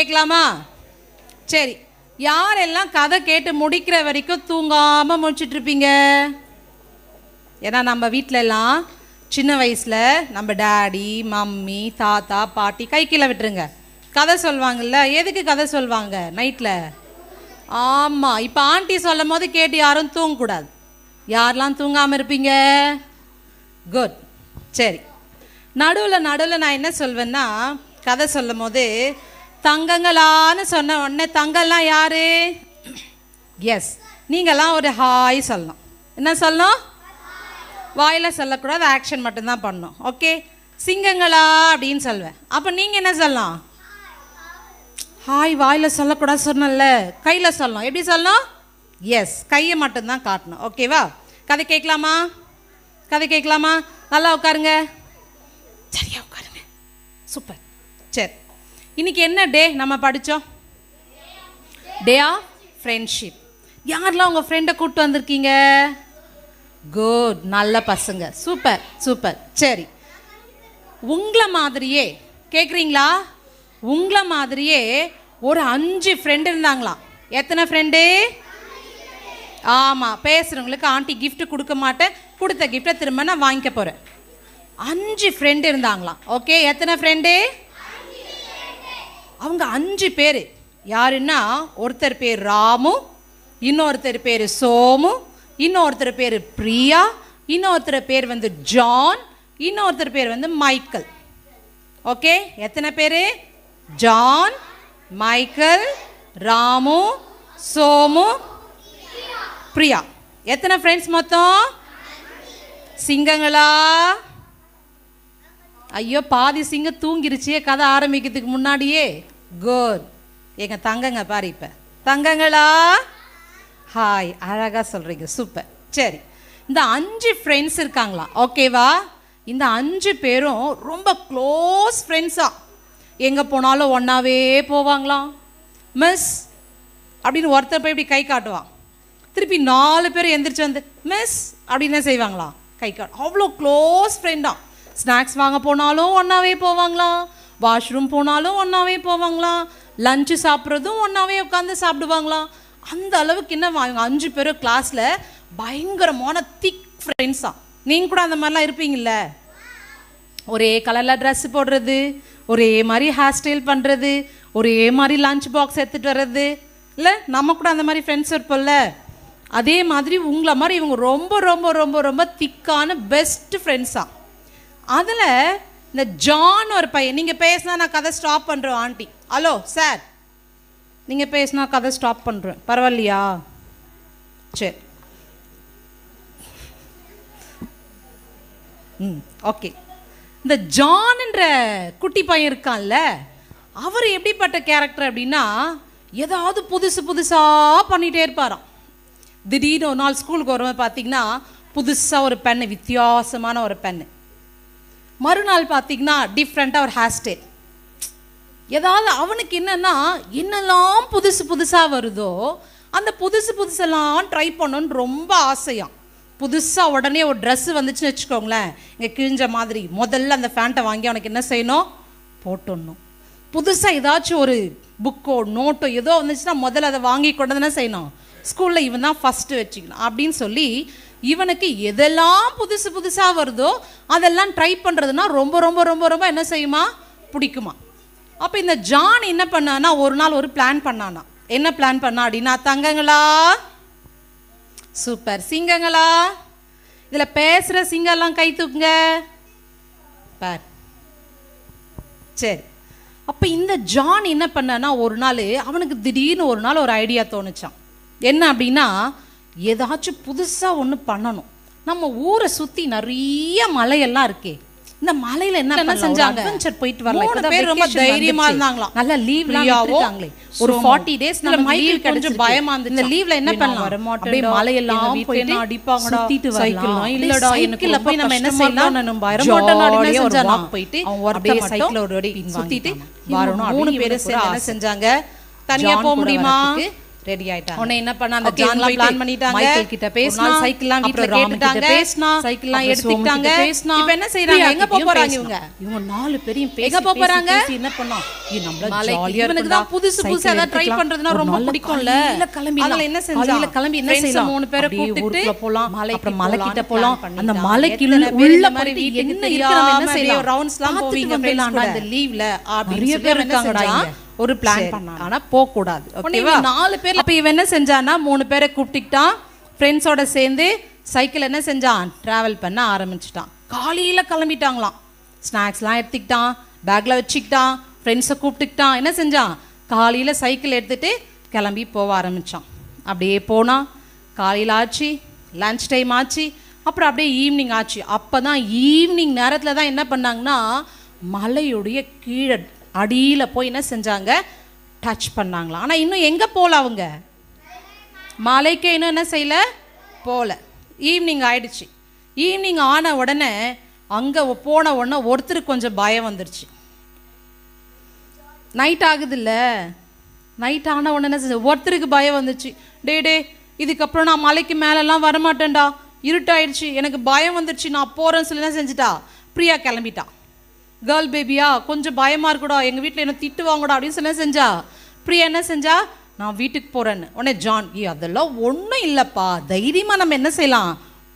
கேட்கலாமா? சரி யாரெல்லாம் கதை கேட்டு முடிக்கிற வரைக்கும் தூங்காமல் முடிச்சிட்டு இருப்பீங்க ஏன்னா நம்ம வீட்ல எல்லாம் சின்ன வயசில் நம்ம டாடி மம்மி தாத்தா பாட்டி கை கீழே விட்டுருங்க. கதை சொல்லுவாங்கல்ல எதுக்கு கதை சொல்லுவாங்க நைட்டில் ஆமாம் இப்போ ஆண்டி சொல்லும் போது கேட்டு யாரும் தூங்கக்கூடாது. யாரெல்லாம் தூங்காமல் இருப்பீங்க? குட் சரி. நடுவில் நடுவில் நான் என்ன சொல்வேன்னா கதை சொல்லும் போது தங்கங்களான்னு சொன்ன உடனே தங்கம்லாம் யாரு? எஸ் நீங்கள்லாம் ஒரு ஹாய் சொல்லணும். என்ன சொல்லணும்? வாயில் சொல்லக்கூடாது ஆக்ஷன் மட்டும்தான் பண்ணணும். ஓகே சிங்கங்களா அப்படின்னு சொல்வேன் அப்போ நீங்கள் என்ன சொல்லலாம் ஹாய் வாயில் சொல்லக்கூடாது சொன்னல கையில் சொல்லணும். எப்படி சொல்லணும்? எஸ் கையை மட்டும்தான் காட்டணும். ஓகேவா கதை கேட்கலாமா? கதை கேட்கலாமா? நல்லா உட்காருங்க. சரியா உட்காருங்க. சூப்பர். சரி. இன்னைக்கு என்ன டே நம்ம படித்தோம் டே ஆஃப் ஃப்ரெண்ட்ஷிப் யாரெல்லாம் உங்கள் ஃப்ரெண்டை கூப்பிட்டு வந்திருக்கீங்க? குட் நல்ல பசங்க. சூப்பர் சூப்பர் சரி. உங்களை மாதிரியே கேட்குறீங்களா உங்களை மாதிரியே ஒரு அஞ்சு ஃப்ரெண்டு இருந்தாங்களாம் எத்தனை ஃப்ரெண்டு ஆமாம் பேசுகிறவங்களுக்கு ஆண்டி கிஃப்ட் கொடுக்க மாட்டேன். கொடுத்த கிஃப்ட்டை திரும்ப நான் வாங்கிக்க போகிறேன் அஞ்சு ஃப்ரெண்டு இருந்தாங்களாம் ஓகே எத்தனை ஃப்ரெண்டு அவங்க அஞ்சு பேர். யாருன்னா ஒருத்தர் பேர் ராமு இன்னொருத்தர் பேர் சோமு இன்னொருத்தர் பேர் பிரியா இன்னொருத்தர் பேர் வந்து ஜான் இன்னொருத்தர் பேர் வந்து மைக்கேல். ஓகே? எத்தனை பேர்? John Michael Ramu Somu Priya. எத்தனை ஃப்ரெண்ட்ஸ் மொத்தம்? சிங்கங்களா? ஐயோ பாதி சிங்க தூங்கிருச்சே. கதை ஆரம்பிக்கிறதுக்கு முன்னாடியே. குட் எங்க தங்கங்க பாரு இப்ப. தங்கங்களா? ஹாய் அழகா சொல்றீங்க. சூப்பர் சரி. இந்த அஞ்சு ஃப்ரெண்ட்ஸ் இருக்காங்களா? ஓகேவா இந்த அஞ்சு பேரும் ரொம்ப க்ளோஸ் ஃப்ரெண்ட்ஸா எங்க போனாலும் ஒன்னாவே போவாங்களாம். மிஸ் அப்படின்னு ஒருத்தர் போய் இப்படி கை காட்டுவான். திருப்பி நாலு பேர் எந்திரிச்சு வந்து மிஸ் அப்படின்னு என்ன செய்வாங்களாம்? கை காட்டு. அவ்வளோ க்ளோஸ் ஃப்ரெண்டா ஸ்நாக்ஸ் வாங்க போனாலும் ஒன்றாவே போவாங்களாம் வாஷ்ரூம் போனாலும் ஒன்றாவே போவாங்களாம் லஞ்சு சாப்பிட்றதும் ஒன்றாவே உட்காந்து சாப்பிடுவாங்களாம் அந்த அளவுக்கு என்ன அஞ்சு பேரும் கிளாஸில் பயங்கரமான திக் ஃப்ரெண்ட்ஸா நீங்கள் கூட அந்த மாதிரிலாம் இருப்பீங்கல்ல? ஒரே கலரில் ட்ரெஸ் போடுறது ஒரே மாதிரி ஹேர் ஸ்டைல் பண்ணுறது ஒரே மாதிரி லஞ்ச் பாக்ஸ் எடுத்துகிட்டு வர்றது. இல்லை நம்ம கூட அந்த மாதிரி ஃப்ரெண்ட்ஸ் இருப்போம்ல? அதே மாதிரி உங்களை மாதிரி இவங்க ரொம்ப ரொம்ப ரொம்ப ரொம்ப திக்கான பெஸ்ட் ஃப்ரெண்ட்ஸா அதில் இந்த ஜான் ஒரு பையன் நீங்கள் பேசினா நான் கதை ஸ்டாப் பண்ணுறோம் ஆண்டி. ஹலோ சார் நீங்கள் பேசினா கதை ஸ்டாப் பண்ணுறேன் பரவாயில்லையா? சரி. ம் ஓகே இந்த ஜான்ன்ற குட்டி பையன் இருக்கான்ல அவர் எப்படிப்பட்ட கேரக்டர் அப்படின்னா ஏதாவது புதுசு புதுசாக பண்ணிகிட்டே இருப்பாராம். திடீர்னு ஒரு நாள் ஸ்கூலுக்கு வரும்போது பார்த்தீங்கன்னா புதுசாக ஒரு பெண்ணு வித்தியாசமான ஒரு பெண்ணு. மறுநாள் பார்த்தீங்கன்னா டிஃப்ரெண்ட்டாக ஒரு ஹேர் ஸ்டைல் ஏதாவது அவனுக்கு என்னென்னா என்னெல்லாம் புதுசு புதுசாக வருதோ அந்த புதுசு புதுசெல்லாம் ட்ரை பண்ணணும்னு ரொம்ப ஆசையாம். புதுசாக உடனே ஒரு ட்ரெஸ்ஸு வந்துச்சுன்னு வச்சுக்கோங்களேன். இங்கே கிழிஞ்ச மாதிரி முதல்ல அந்த ஃபேண்ட்டை வாங்கி அவனுக்கு என்ன செய்யணும்? போட்டுடணும். புதுசாக ஏதாச்சும் ஒரு புக்கோ நோட்டோ ஏதோ வந்துச்சுன்னா முதல்ல அதை வாங்கி கொண்டு என்ன செய்யணும்? ஸ்கூலில் இவன் தான் ஃபஸ்ட்டு வச்சுக்கணும் அப்படின்னு சொல்லி இவனுக்கு எதெல்லாம் புதுசு புதுசாக வருதோ அதெல்லாம் ட்ரை பண்ணுறதுனா ரொம்ப ரொம்ப ரொம்ப ரொம்ப என்ன செய்யுமா? பிடிக்குமா? அப்போ இந்த ஜான் என்ன பண்ணானா ஒரு நாள் ஒரு பிளான் பண்ணானா. என்ன பிளான் பண்ணா அப்படின்னா தங்கங்களா சூப்பர் சிங்கங்களா இதில் பேசுகிற சிங்கம்லாம் கை தூக்குங்க. பார். சரி. அப்போ இந்த ஜான் என்ன பண்ணனா ஒரு நாள் அவனுக்கு திடீர்னு ஒரு நாள் ஒரு ஐடியா தோணுச்சான் என்ன அப்படின்னா ஏதாச்சும் புதுசாக ஒன்று பண்ணணும். நம்ம ஊரை சுற்றி நிறைய மலையெல்லாம் இருக்கே. இந்த மலையில என்ன செஞ்சாங்க? அட்வென்ச்சர் போயிட்டு வரலாம். மூணு பேர் ரொம்ப தைரியமா இருந்தாங்களாம். நல்ல லீவ்லாம் விட்டுருக்காங்களே ஒரு 40 டேஸ் நம்ம மைக்கேல் கொஞ்சம் பயமா இருந்துச்சு. இந்த லீவ்ல என்ன பண்ணலாம்? அப்படியே மலையெல்லாம் போயிட்டு அடிப்பாங்கடா? சுத்திட்டு வரலாம். இல்லடா எனக்கு போய் நம்ம என்ன செய்யலாம்? தான் நம்ம வரமாட்டோம் ஜாலியா அப்படின்னு ஒரு செஞ்சா walk போயிட்டு அப்படியே சைக்கிள் மட்டும் ஒரு சுத்திட்டு. வரணும். மூணு ஒரு சேர்ந்து என்ன. செஞ்சாங்க? தனியா போக முடியுமா? ரெடி ஆயிட்டாங்க. உடனே என்ன பண்ண அந்த ஜான்லாம் பிளான் பண்ணிட்டாங்க. மைக்கேல் கிட்ட பேசினா சைக்கிள்லாம் வீட்ல கேட்டுட்டாங்க. பேசினா சைக்கிள்லாம் அப்புறம் எடுத்துக்கிட்டாங்க. சோமன் கிட்ட பேசினா இப்போ என்ன செய்றாங்க? எங்க போக போறாங்க இவங்க? இவங்க நாலு பேரையும் பேசி எங்க போக பேசி, போறாங்க? பேசி என்ன பண்ணா இது நம்மள மலைக்கு. ஜாலியா இவனுக்கு தான் புதுசு புதுசா ஏதாவது try பண்றதுன்னா ரொம்ப பிடிக்கும்ல. கிளம்பி அதுல என்ன செஞ்சா? கிளம்பி என்ன செய்யலாம்? மூணு பேரை அப்படியே ஊருக்குள்ள போலாம். அப்புறம் மலை கிட்ட போலாம். அந்த பண்ணிட்டான். மலைக்கு எத்தனை பேர் உள்ள இந்த மாதிரி வீட்டுக்கு என்ன இருக்கு நம்ம என்ன செய்யலாம்? ரவுண்ட்ஸ்லாம் பார்த்துட்டு போவீங்க வந்துடலாம்டா friends கூட. இந்த லீவ்ல நிறைய பேர் இருக்காங்கடா. ஒரு பிளான். பண்ணாங்க. ஆனா போக கூடாது உடனே ஓகேவா நாலு பேர் அப்ப இவன் என்ன செஞ்சான்னா மூணு பேரை கூப்பிட்டுக்கிட்டான் ஃப்ரெண்ட்ஸோட சேர்ந்து சைக்கிள் என்ன செஞ்சான்? டிராவல் பண்ண ஆரம்பிச்சிட்டான். காலையில கிளம்பிட்டாங்களாம். ஸ்நாக்ஸ்லாம் எடுத்துக்கிட்டான் பேக்ல வச்சுக்கிட்டான் ஃப்ரெண்ட்ஸை கூப்பிட்டுக்கிட்டான். என்ன செஞ்சான்? காலையில சைக்கிள் எடுத்துட்டு கிளம்பி போக ஆரம்பிச்சான். அப்படியே போனான். காலையில் ஆச்சு லன்ச் டைம் ஆச்சு அப்புறம் அப்படியே ஈவினிங் ஆச்சு. அப்போ தான் ஈவினிங் நேரத்தில் தான் என்ன பண்ணாங்கன்னா மலையுடைய கீழே அடியில் போய் என்ன செஞ்சாங்க? டச் பண்ணாங்களாம். ஆனால் இன்னும் எங்கே போகல அவங்க? மலைக்கு இன்னும் என்ன செய்யல? போகல ஈவினிங் ஆயிடுச்சு. ஈவினிங் ஆன உடனே அங்கே போன உடனே ஒருத்தருக்கு கொஞ்சம் பயம் வந்துருச்சு. நைட் ஆகுதுல்ல? நைட் ஆன உடனே என்ன ஒருத்தருக்கு பயம் வந்துச்சு டே டே இதுக்கப்புறம் நான் மலைக்கு மேலெல்லாம் வரமாட்டேன்டா. இருட்டாயிடுச்சு. எனக்கு பயம் வந்துருச்சு. நான் போகிறேன்னு சொல்லி என்ன செஞ்சுட்டா? பிரியா கிளம்பிட்டா. கேர்ள் பேபியா கொஞ்சம் பயமா இருக்குடா. எங்கள் வீட்டில் என்ன திட்டுவாங்கடா அப்படின்னு சொல்லி என்ன செஞ்சா. பிரியா என்ன செஞ்சா? நான் வீட்டுக்கு போகிறேன்னு உடனே ஜான் ஏ அதெல்லாம் ஒன்றும் இல்லைப்பா. தைரியமாக நம்ம என்ன செய்யலாம்?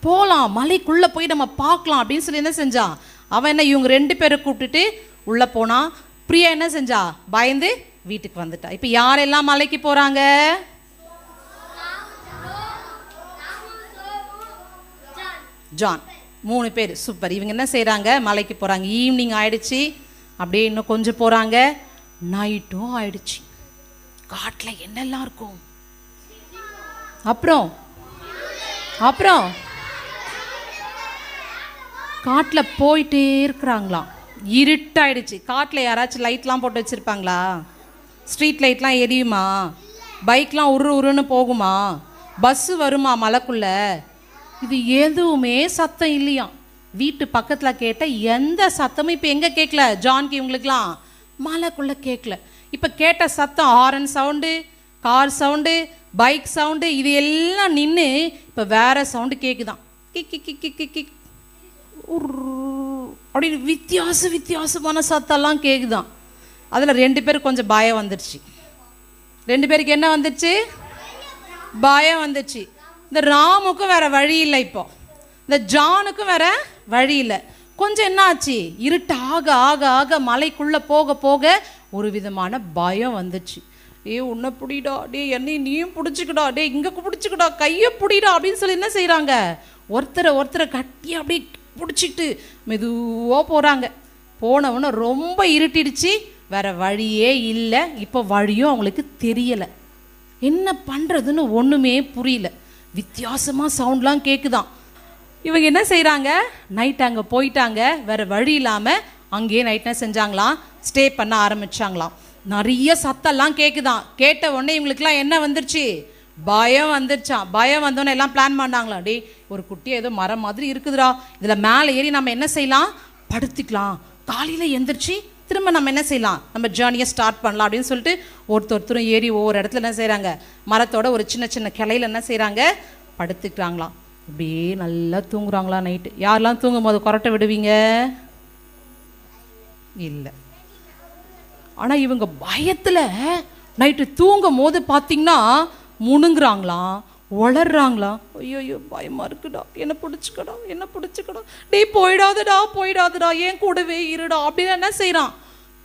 போகலாம் மலைக்குள்ளே போய் நம்ம பார்க்கலாம். அப்படின்னு சொல்லி என்ன செஞ்சான் அவன் என்ன இவங்க ரெண்டு பேரை கூப்பிட்டுட்டு உள்ளே போனான் பிரியா என்ன செஞ்சா? பயந்து வீட்டுக்கு வந்துட்டா. இப்போ யாரெல்லாம் மலைக்கு போகிறாங்க ஜான். மூணு பேர். சூப்பர். இவங்க என்ன செய்கிறாங்க மலைக்கு போகிறாங்க ஈவினிங் ஆயிடுச்சு. அப்படியே இன்னும் கொஞ்சம் போகிறாங்க நைட்டும் ஆயிடுச்சு. காட்டில் என்னெல்லாம் இருக்கும்? அப்புறம்? அப்புறம்? காட்டில் போயிட்டே இருக்கிறாங்களாம். இருட்டாயிடுச்சு. காட்டில் யாராச்சும் லைட்லாம் போட்டு வச்சுருப்பாங்களா? ஸ்ட்ரீட் லைட்லாம் எரியுமா? பைக்லாம் உரு உருன்னு போகுமா? பஸ்ஸு வருமா மலைக்குள்ளே? இது எதுவுமே சத்தம் இல்லையாம். வீட்டு பக்கத்தில் கேட்ட எந்த சத்தமும் இப்போ எங்கே கேட்கல ஜான்கி இவங்களுக்குலாம் மலைக்குள்ளே கேட்கல இப்போ கேட்ட சத்தம் horn sound car sound bike sound இது எல்லாம் நின்று இப்போ வேறு சவுண்டு கேட்குதான் kick kick kick kick kick அப்படின்னு வித்தியாச வித்தியாசமான சத்தம்லாம் கேட்குதான் அதில் ரெண்டு பேருக்கு கொஞ்சம் பயம் வந்துடுச்சு ரெண்டு பேருக்கு என்ன வந்துடுச்சு பயம் வந்துச்சு இந்த ராமுக்கும் வேற வழி இல்லை இப்போ. இந்த ஜானுக்கும் வேற வழி இல்லை. கொஞ்சம் என்ன ஆச்சு? இருட்டு ஆக ஆக ஆக மலைக்குள்ள போக போக ஒரு விதமான பயம் வந்துச்சு. ஏ உன்னை பிடிடா. டே என்னை நீயும் பிடிச்சிக்கடா. டே இங்கே பிடிச்சிக்கடா. கையை பிடிடா அப்படின்னு சொல்லி என்ன செய்கிறாங்க ஒருத்தரை ஒருத்தரை கட்டி அப்படியே பிடிச்சிட்டு மெதுவாக போகிறாங்க போனவொன்னே ரொம்ப இருட்டிடுச்சு. வேற வழியே இல்லை. இப்போ வழியும் அவங்களுக்கு தெரியலை. என்ன பண்ணுறதுன்னு ஒன்றுமே புரியல. வித்தியாசமாக சவுண்ட்லாம் கேட்குதான் இவங்க என்ன செய்கிறாங்க நைட் அங்கே போயிட்டாங்க. வேறு வழி இல்லாமல் அங்கேயே நைட் என்ன செஞ்சாங்களாம். ஸ்டே பண்ண ஆரம்பிச்சாங்களாம். நிறைய சத்தம்லாம் கேட்குதான் கேட்ட உடனே இவங்களுக்குலாம் என்ன வந்துருச்சு? பயம் வந்துருச்சான் பயம் வந்தோடனே எல்லாம் பிளான் பண்ணாங்களா டேய் ஒரு குட்டி ஏதோ மரம் மாதிரி இருக்குதுடா. இதில் மேலே ஏறி நம்ம என்ன செய்யலாம்? படுத்துக்கலாம். காலையில் எந்திரிச்சு திரும்ப நம்ம என்ன செய்யலாம்? நம்ம ஜேர்னியை ஸ்டார்ட் பண்ணலாம் அப்படின்னு சொல்லிட்டு ஒருத்தர் ஒருத்தரும் ஏறி ஒவ்வொரு இடத்துல என்ன செய்கிறாங்க மரத்தோட ஒரு சின்ன சின்ன கிளையில என்ன செய்கிறாங்க படுத்துக்கிறாங்களாம். அப்படியே நல்லா தூங்குறாங்களா நைட்டு யாரெல்லாம் தூங்கும் போது கொரட்டை விடுவீங்க? இல்லை. ஆனால் இவங்க பயத்தில் நைட்டு தூங்கும் போது பார்த்தீங்கன்னா முணுங்குறாங்களாம். வளர்றாங்களா? ஐயோ ஐயோ பயமா இருக்குடா. என்ன பிடிச்சிக்கடா என்ன பிடிச்சிக்கடா. டேய் போயிடாதடா போயிடாதடா. ஏன் கூடவே இருடா. அப்படின்னு என்ன செய்கிறான்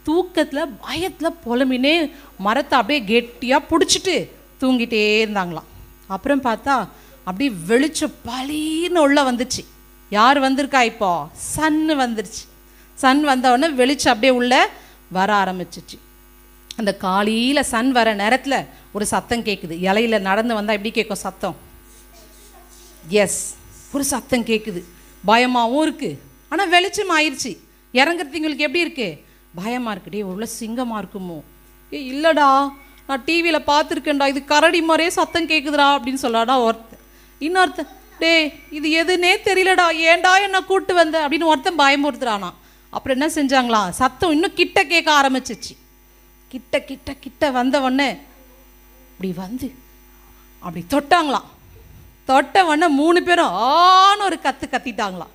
தூக்கத்தில் பயத்தில் புலமினே மரத்தை அப்படியே கெட்டியாக பிடிச்சிட்டு தூங்கிட்டே இருந்தாங்களாம். அப்புறம் பார்த்தா அப்படியே வெளிச்சம் பளிர்னு உள்ள வந்துச்சு. யார் வந்திருக்கா இப்போ? சன்னு வந்துருச்சு. சன் வந்தவுடனே வெளிச்சம் அப்படியே உள்ள வர ஆரம்பிச்சிச்சு. அந்த காலையில் சன் வர நேரத்தில் ஒரு சத்தம் கேட்குது இலையில நடந்து வந்தால் எப்படி கேட்கும் சத்தம்? எஸ் ஒரு சத்தம் கேட்குது பயமாகவும் இருக்குது ஆனால் வெளிச்சம் ஆயிடுச்சு இறங்குறதுங்களுக்கு எப்படி இருக்கு? பயமாக இருக்குடே உள்ள சிங்கமாக இருக்குமோ? ஏ இல்லைடா. நான் டிவியில் பார்த்துருக்கேன்டா. இது கரடி மாதிரியே சத்தம் கேட்குதுடா அப்படின்னு சொல்லாடா ஒருத்தன். இன்னொருத்தன் டேய் இது எதுனே தெரியலடா. ஏன்டா என்ன கூப்பிட்டு வந்த? அப்படின்னு ஒருத்தன் பயமுறுத்துறானா அப்புறம் என்ன செஞ்சாங்களாம்? சத்தம் இன்னும் கிட்ட கேட்க ஆரம்பிச்சிச்சு. கிட்ட கிட்ட கிட்ட வந்த உடனே இப்படி வந்து அப்படி தொட்டாங்களாம். தொட்ட உடனே மூணு பேரும் ஆன்னு ஒரு கத்து கத்திட்டாங்களாம்.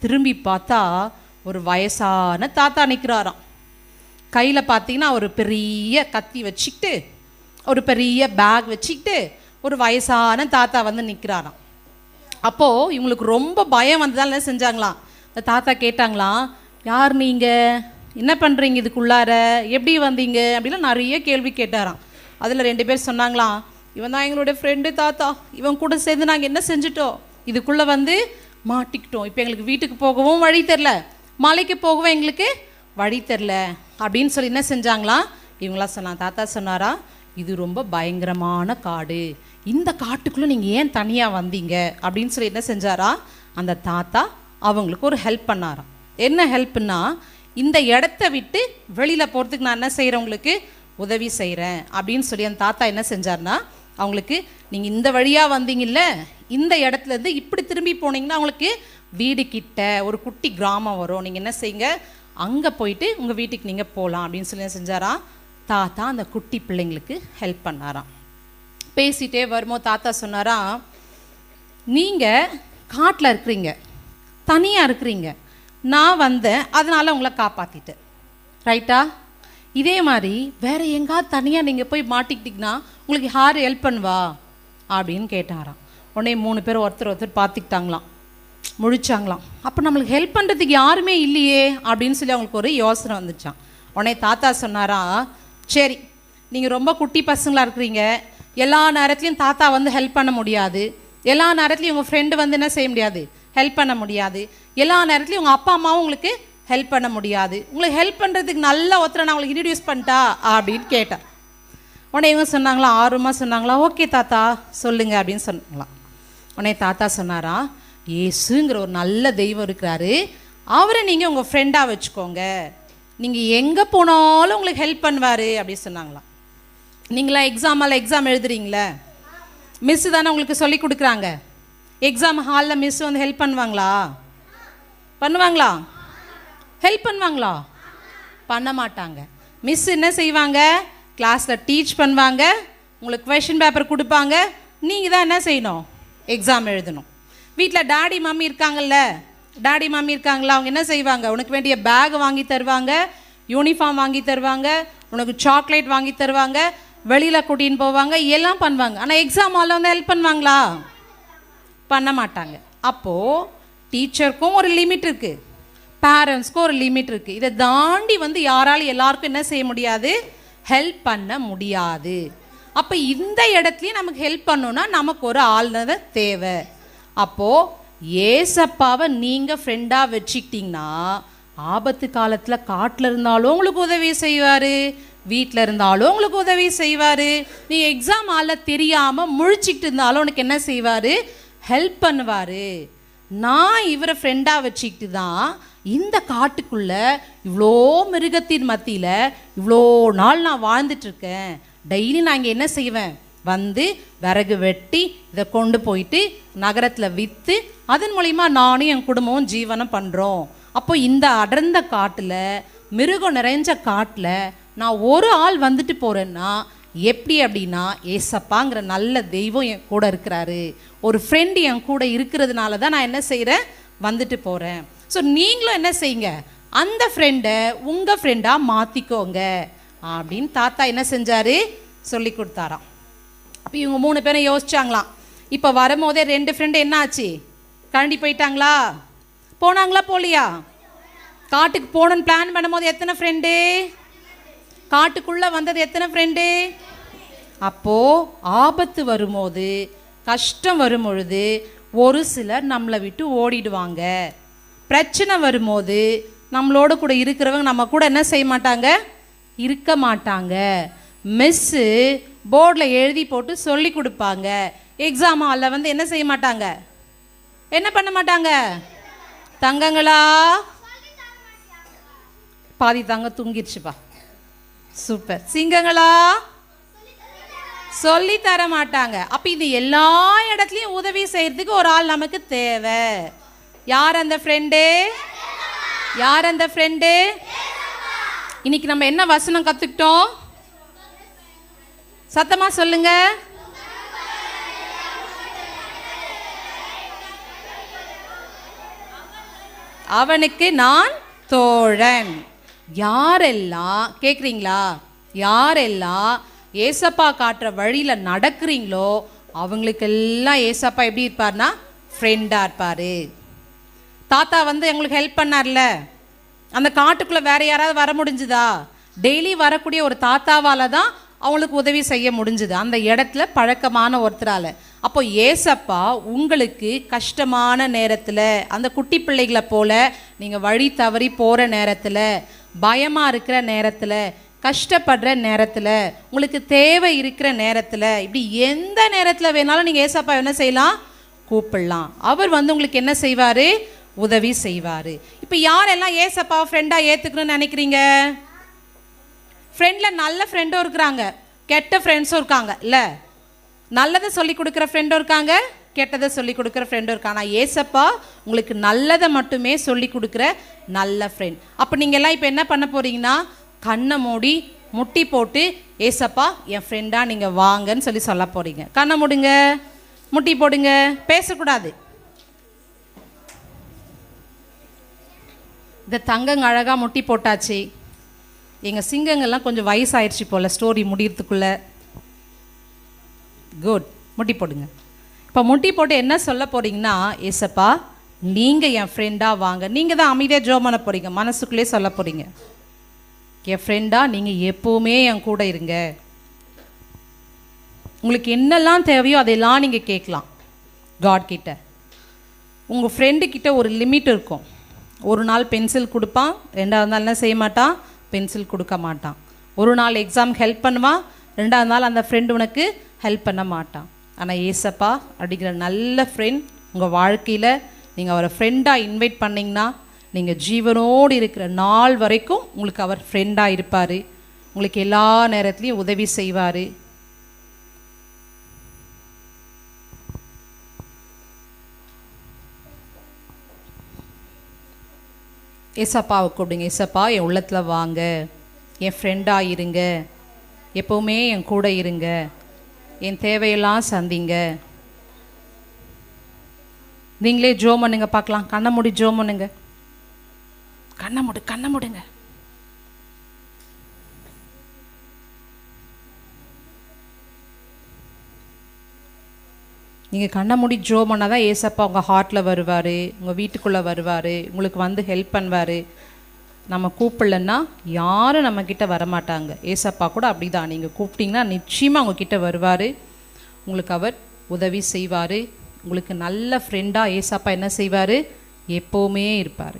திரும்பி பார்த்தா ஒரு வயசான தாத்தா நிற்கிறாராம் கையில் பார்த்தீங்கன்னா ஒரு பெரிய கத்தி வச்சுக்கிட்டு ஒரு பெரிய பேக் வச்சுக்கிட்டு ஒரு வயசான தாத்தா வந்து நிற்கிறாராம் அப்போது இவங்களுக்கு ரொம்ப பயம் வந்ததால் என்ன செஞ்சாங்களாம்? அந்த தாத்தா கேட்டாங்களாம் யார் நீங்கள் என்ன பண்ணுறீங்க இதுக்குள்ளார? எப்படி வந்தீங்க? அப்படிலாம் நிறைய கேள்வி கேட்டாராம். அதில் ரெண்டு பேர் சொன்னாங்களாம் இவன் தான் எங்களுடைய ஃப்ரெண்டு தாத்தா. இவன் கூட சேர்ந்து நாங்கள் என்ன செஞ்சுட்டோம்? இதுக்குள்ளே வந்து மாட்டிக்கிட்டோம். இப்போ எங்களுக்கு வீட்டுக்கு போகவும் வழி தெரில மலைக்கு போகவும் எங்களுக்கு வழி தெரில அப்படின்னு சொல்லி என்ன செஞ்சாங்களாம்? இவங்களாம் சொன்னான் தாத்தா சொன்னாரா இது ரொம்ப பயங்கரமான காடு. இந்த காட்டுக்குள்ளே நீங்கள் ஏன் தனியாக வந்தீங்க? அப்படின்னு சொல்லி என்ன செஞ்சாரா? அந்த தாத்தா அவங்களுக்கு ஒரு ஹெல்ப் பண்ணாராம். என்ன ஹெல்ப்னா இந்த இடத்த விட்டு வெளியில் போகிறதுக்கு நான் என்ன செய்கிறேன் உங்களுக்கு உதவி செய்கிறேன் அப்படின்னு சொல்லி அந்த தாத்தா என்ன செஞ்சார்னா அவங்களுக்கு நீங்கள் இந்த வழியாக வந்தீங்கல்ல இந்த இடத்துல இருந்து இப்படி திரும்பி போனீங்கன்னா அவங்களுக்கு வீடு கிட்ட ஒரு குட்டி கிராமம் வரும். நீங்கள் என்ன செய்யுங்க அங்கே போயிட்டு உங்கள் வீட்டுக்கு நீங்கள் போகலாம் அப்படின்னு சொல்லி என்ன செஞ்சாராம் தாத்தா அந்த குட்டி பிள்ளைங்களுக்கு ஹெல்ப் பண்ணாராம். பேசிட்டே வருமோ தாத்தா சொன்னாராம் நீங்கள் காட்டில் இருக்கிறீங்க தனியாக இருக்கிறீங்க நான் வந்தேன் அதனால் உங்களை காப்பாற்றிட்டேன் ரைட்டா இதே மாதிரி வேற எங்காவது தனியாக நீங்கள் போய் மாட்டிக்கிட்டிங்கன்னா உங்களுக்கு யார் ஹெல்ப் பண்ணுவா? அப்படின்னு கேட்டாராம். உடனே மூணு பேர் ஒருத்தர் ஒருத்தர் பார்த்துக்கிட்டாங்களாம். முழிச்சாங்களாம். அப்போ நம்மளுக்கு ஹெல்ப் பண்ணுறதுக்கு யாருமே இல்லையே அப்படின்னு சொல்லி அவங்களுக்கு ஒரு யோசனை வந்துச்சான் உடனே தாத்தா சொன்னாரா சரி நீங்கள் ரொம்ப குட்டி பசங்களா இருக்கிறீங்க. எல்லா நேரத்துலையும் தாத்தா வந்து ஹெல்ப் பண்ண முடியாது. எல்லா நேரத்துலையும் உங்கள் ஃப்ரெண்டு வந்து என்ன செய்ய முடியாது? ஹெல்ப் பண்ண முடியாது. எல்லா நேரத்துலையும் உங்கள் அப்பா அம்மாவும் உங்களுக்கு ஹெல்ப் பண்ண முடியாது. உங்களுக்கு ஹெல்ப் பண்ணுறதுக்கு நல்ல ஒருத்தரை நான் உங்களுக்கு இன்ட்ரடியூஸ் பண்ணிட்டா அப்படின்னு கேட்டேன் உடனே இவங்க சொன்னாங்களா ஆர்வமாக சொன்னாங்களா ஓகே தாத்தா சொல்லுங்க அப்படின்னு சொன்னாங்களாம் உடனே தாத்தா சொன்னாரா இயேசுங்கிற ஒரு நல்ல தெய்வம் இருக்கிறாரு. அவரை நீங்கள் உங்கள் ஃப்ரெண்டாக வச்சுக்கோங்க. நீங்கள் எங்கே போனாலும் உங்களுக்கு ஹெல்ப் பண்ணுவார் அப்படின்னு சொன்னாங்களாம் நீங்களா எக்ஸாமால் எக்ஸாம் எழுதுறீங்களே? மிஸ் தானே உங்களுக்கு சொல்லி கொடுக்குறாங்க. எக்ஸாம் ஹாலில் மிஸ் வந்து ஹெல்ப் பண்ணுவாங்களா? பண்ணுவாங்களா? ஹெல்ப் பண்ணுவாங்களா? பண்ண மாட்டாங்க. மிஸ் என்ன செய்வாங்க? கிளாஸில் டீச் பண்ணுவாங்க. உங்களுக்கு கொஷின் பேப்பர் கொடுப்பாங்க. நீங்கள் தான் என்ன செய்யணும்? எக்ஸாம் எழுதணும். வீட்டில் டாடி மம்மி இருக்காங்கல்ல? டாடி மம்மி இருக்காங்களா? அவங்க என்ன செய்வாங்க? உனக்கு வேண்டிய பேக் வாங்கி தருவாங்க. யூனிஃபார்ம் வாங்கி தருவாங்க. உனக்கு சாக்லேட் வாங்கி தருவாங்க. வெளியில் கூட்டின்னு போவாங்க. எல்லாம் பண்ணுவாங்க. ஆனால் எக்ஸாம் ஹாலில் வந்து ஹெல்ப் பண்ணுவாங்களா? பண்ண மாட்டாங்க அப்போது டீச்சருக்கும் ஒரு லிமிட் இருக்குது பேரண்ட்ஸ்க்கும் ஒரு லிமிட் இருக்குது இதை தாண்டி வந்து யாராலும் எல்லாருக்கும் என்ன செய்ய முடியாது? ஹெல்ப் பண்ண முடியாது. அப்போ இந்த இடத்துலையும் நமக்கு ஹெல்ப் பண்ணணும்னா நமக்கு ஒரு ஆளுநர் தேவை. அப்போது ஏசப்பாவை நீங்கள் ஃப்ரெண்டாக வச்சுக்கிட்டிங்கன்னா ஆபத்து காலத்தில் காட்டில் இருந்தாலும் உங்களுக்கு உதவி செய்வார். வீட்டில் இருந்தாலும் உங்களுக்கு உதவி செய்வார். நீ எக்ஸாம் ஆளில் தெரியாமல் முழிச்சிக்கிட்டு இருந்தாலும் உனக்கு என்ன செய்வார்? ஹெல்ப் பண்ணுவார். நான் இவரை ஃப்ரெண்டாக வச்சுக்கிட்டு தான் இந்த காட்டுக்குள்ளே இவ்வளோ மிருகத்தின் மத்தியில் இவ்வளோ நாள் நான் வாழ்ந்துட்டுருக்கேன். டெய்லி நான் இங்கே என்ன செய்வேன்? வந்து விறகு வெட்டி இதை கொண்டு போயிட்டு நகரத்தில் விற்று அதன் மூலிமா நானும் என் குடும்பமும் ஜீவனம் பண்ணுறோம் அப்போ இந்த அடர்ந்த காட்டில் மிருகம் நிறைஞ்ச காட்டில் நான் ஒரு ஆள் வந்துட்டு போகிறேன்னா எப்படி அப்படின்னா ஏசப்பாங்கிற நல்ல தெய்வம் என் கூட இருக்கிறாரு. ஒரு ஃப்ரெண்டு என் கூட இருக்கிறதுனால தான் நான் என்ன செய்கிறேன் வந்துட்டு போகிறேன் ஸோ நீங்களும் என்ன செய்யுங்க? அந்த ஃப்ரெண்டை உங்கள் ஃப்ரெண்டாக மாற்றிக்கோங்க அப்படின்னு தாத்தா என்ன செஞ்சார்? சொல்லி கொடுத்தாராம். அப்போ இவங்க மூணு பேரும் யோசிச்சாங்களாம். இப்போ வரும்போதே ரெண்டு ஃப்ரெண்டு என்ன ஆச்சு கழண்டி போயிட்டாங்களா? போனாங்களா போலியா? காட்டுக்கு போகணுன்னு பிளான் பண்ணும்போது எத்தனை ஃப்ரெண்டு காட்டுக்குள்ளே வந்தது எத்தனை ஃப்ரெண்டு அப்போது ஆபத்து வரும்போது கஷ்டம் வரும் பொழுது ஒரு சிலர் நம்மளை விட்டு ஓடிடுவாங்க. பிரச்சனை வரும்போது நம்மளோட கூட இருக்கிறவங்க நம்ம கூட என்ன செய்ய மாட்டாங்க? இருக்க மாட்டாங்க. மிஸ்ஸு போர்டில் எழுதி போட்டு சொல்லி கொடுப்பாங்க. எக்ஸாம் ஹாலில் வந்து என்ன செய்ய மாட்டாங்க? என்ன பண்ண மாட்டாங்க? தங்கங்களா? பாதி தாங்க தூங்கிடுச்சுப்பா சூப்பர். சிங்கங்களா? சொல்லி தர மாட்டாங்க அப்போ இது எல்லா இடத்துலையும் உதவி செய்கிறதுக்கு ஒரு ஆள் நமக்கு தேவை. யார் அந்த ஃப்ரெண்டு யார் அந்த ஃப்ரெண்டு இன்னைக்கு நம்ம என்ன வசனம் கற்றுக்கிட்டோம் சத்தமாக சொல்லுங்க. அவனுக்கு நான் தோழன். யாரெல்லாம் கேட்குறீங்களா யாரெல்லாம் ஏசப்பா காட்டுற வழியில் நடக்கிறீங்களோ அவங்களுக்கெல்லாம் ஏசப்பா எப்படி இருப்பார்னா ஃப்ரெண்டாக இருப்பார். தாத்தா வந்து எங்களுக்கு ஹெல்ப் பண்ணார்ல. அந்த காட்டுக்குள்ளே வேறு யாராவது வர முடிஞ்சுதா? டெய்லி வரக்கூடிய ஒரு தாத்தாவால் தான் அவங்களுக்கு உதவி செய்ய முடிஞ்சுது. அந்த இடத்துல பழக்கமான ஒருத்தரால். அப்போ ஏசப்பா உங்களுக்கு கஷ்டமான நேரத்தில் அந்த குட்டி பிள்ளைகளை போல் நீங்கள் வழி தவறி போகிற நேரத்தில் பயமாக இருக்கிற நேரத்தில் கஷ்டப்படுற நேரத்தில் உங்களுக்கு தேவை இருக்கிற நேரத்தில் இப்படி எந்த நேரத்தில் வேணாலும் நீங்கள் ஏசப்பா என்ன செய்யலாம்? கூப்பிடலாம். அவர் வந்து உங்களுக்கு என்ன செய்வார்? உதவி செய்வார். இப்போ யாரெல்லாம் ஏசப்பா ஃப்ரெண்டாக ஏற்றுக்கணும்னு நினைக்கிறீங்க? ஃப்ரெண்டில் நல்ல ஃப்ரெண்டும் இருக்கிறாங்க. கெட்ட ஃப்ரெண்ட்ஸும் இருக்காங்க. இல்லை? நல்லதை சொல்லி கொடுக்குற ஃப்ரெண்டும் இருக்காங்க. கெட்டதை சொல்லி கொடுக்குற ஃப்ரெண்டும் இருக்காங்க. ஆனால் ஏசப்பா உங்களுக்கு நல்லதை மட்டுமே சொல்லி கொடுக்குற நல்ல ஃப்ரெண்ட் அப்போ நீங்கள் எல்லாம் இப்போ என்ன பண்ண போறீங்கன்னா கண்ணை மூடி முட்டி போட்டு ஏசப்பா என் ஃப்ரெண்டாக நீங்கள் வாங்கன்னு சொல்லி சொல்ல போகிறீங்க கண்ணை மூடுங்க முட்டி போடுங்க பேசக்கூடாது. இந்த தங்கங்க அழகாக முட்டி போட்டாச்சு. எங்கள் சிங்கங்கள்லாம் கொஞ்சம் வயசாயிடுச்சு போல் ஸ்டோரி முடியறதுக்குள்ள. குட் முட்டி போடுங்க. இப்போ முட்டி போட்டு என்ன சொல்ல போகிறீங்கன்னா ஏசப்பா நீங்கள் என் ஃப்ரெண்டாக வாங்க. நீங்கள் தான் அமைதியாக ஜோ பண்ண போகிறீங்க மனசுக்குள்ளே சொல்ல போகிறீங்க என் ஃப்ரெண்டாக நீங்கள் எப்போவுமே என் கூட இருங்க. உங்களுக்கு என்னெல்லாம் தேவையோ அதெல்லாம் நீங்கள் கேட்கலாம். காட் கிட்ட. உங்கள் ஃப்ரெண்டு கிட்ட ஒரு லிமிட் இருக்கும். ஒரு நாள் பென்சில் கொடுப்பான் ரெண்டாவது நாள் என்ன செய்ய மாட்டான்? பென்சில் கொடுக்க மாட்டான். ஒரு நாள் எக்ஸாம் ஹெல்ப் பண்ணுவான் ரெண்டாவது நாள் அந்த ஃப்ரெண்டு உனக்கு ஹெல்ப் பண்ண மாட்டான். ஆனால் ஏசப்பா அப்படிங்கிற நல்ல ஃப்ரெண்ட் உங்கள் வாழ்க்கையில் நீங்கள் அவரை ஃப்ரெண்டாக இன்வைட் பண்ணிங்கன்னா நீங்கள் ஜீவனோடு இருக்கிற நாள் வரைக்கும் உங்களுக்கு அவர் ஃப்ரெண்டாக இருப்பார். உங்களுக்கு எல்லா நேரத்துலையும் உதவி செய்வார். ஏசப்பாவை கூப்பிடுங்க. ஏசப்பா என் உள்ளத்தில் வாங்க. என் ஃப்ரெண்டாக இருங்க. எப்போவுமே என் கூட இருங்க. என் தேவையெல்லாம் சந்திங்க. நீங்களே ஜோ பண்ணுங்க பார்க்கலாம். கண்ணை மூடி ஜோ பண்ணுங்கள் கண்ணை மூடு கண்ணை மூடுங்க. நீங்கள் கண்ணை மூடி ஜோ பண்ணால் தான் ஏசப்பா உங்கள் ஹார்ட்டில் வருவார் உங்கள் வீட்டுக்குள்ளே வருவார் உங்களுக்கு வந்து ஹெல்ப் பண்ணுவார். நம்ம கூப்பிடலன்னா யாரும் நம்மக்கிட்ட வரமாட்டாங்க. ஏசப்பா கூட அப்படி தான் நீங்கள் கூப்பிட்டிங்கன்னா நிச்சயமாக உங்ககிட்ட வருவார். உங்களுக்கு அவர் உதவி செய்வார். உங்களுக்கு நல்ல ஃப்ரெண்டாக ஏசப்பா என்ன செய்வார்? எப்போவுமே இருப்பார்.